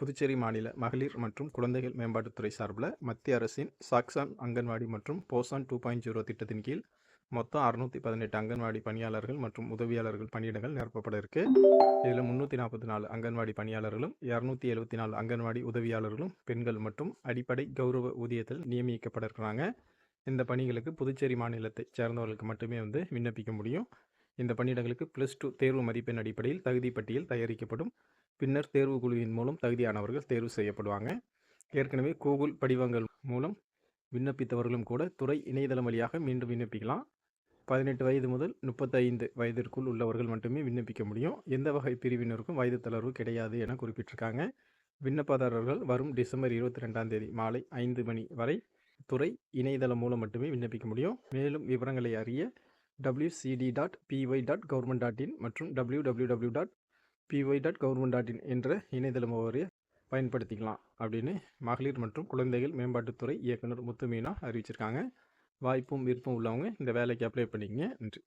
புதுச்சேரி மாநில மகளிர் மற்றும் குழந்தைகள் மேம்பாட்டுத்துறை சார்பில் மத்திய அரசின் சாக்சான் அங்கன்வாடி மற்றும் போசான் டூ பாயிண்ட் ஜீரோ திட்டத்தின் கீழ் மொத்தம் அறுநூற்றி பதினெட்டு அங்கன்வாடி பணியாளர்கள் மற்றும் உதவியாளர்கள் பணியிடங்கள் நிரப்பப்பட இருக்கு. இதில் முந்நூற்றி நாற்பத்தி நாலு அங்கன்வாடி பணியாளர்களும் இரநூத்தி எழுபத்தி நாலு அங்கன்வாடி உதவியாளர்களும் பெண்கள் மற்றும் அடிப்படை கௌரவ ஊதியத்தில் நியமிக்கப்பட இருக்கிறாங்க. இந்த பணிகளுக்கு புதுச்சேரி மாநிலத்தை சேர்ந்தவர்களுக்கு மட்டுமே வந்து விண்ணப்பிக்க முடியும். இந்த பணியிடங்களுக்கு ப்ளஸ் டூ தேர்வு மதிப்பெண் அடிப்படையில் தகுதி பட்டியல் தயாரிக்கப்படும். பின்னர் தேர்வு குழுவின் மூலம் தகுதியானவர்கள் தேர்வு செய்யப்படுவாங்க. ஏற்கனவே கூகுள் படிவங்கள் மூலம் விண்ணப்பித்தவர்களும் கூட துறை இணையதளம் வழியாக மீண்டும் விண்ணப்பிக்கலாம். பதினெட்டு வயது முதல் முப்பத்தைந்து வயதிற்குள் உள்ளவர்கள் மட்டுமே விண்ணப்பிக்க முடியும். எந்த வகை பிரிவினருக்கும் வயது தளர்வு கிடையாது என குறிப்பிட்டிருக்காங்க. விண்ணப்பதாரர்கள் வரும் டிசம்பர் இருபத்தி ரெண்டாம் தேதி மாலை ஐந்து மணி வரை துறை இணையதளம் மூலம் மட்டுமே விண்ணப்பிக்க முடியும். மேலும் விவரங்களை அறிய WCD dot PY dot government dot in மற்றும் W W W dot PY dot government dot in என்ற இணையதள முகவரியை பயன்படுத்திக்கலாம் அப்படின்னு மகளிர் மற்றும் குழந்தைகள் மேம்பாட்டுத்துறை இயக்குனர் முத்துமீனா அறிவிச்சிருக்காங்க. வாய்ப்பும் விருப்பம் உள்ளவங்க இந்த வேலைக்கு அப்ளை பண்ணிக்கங்க. நன்றி.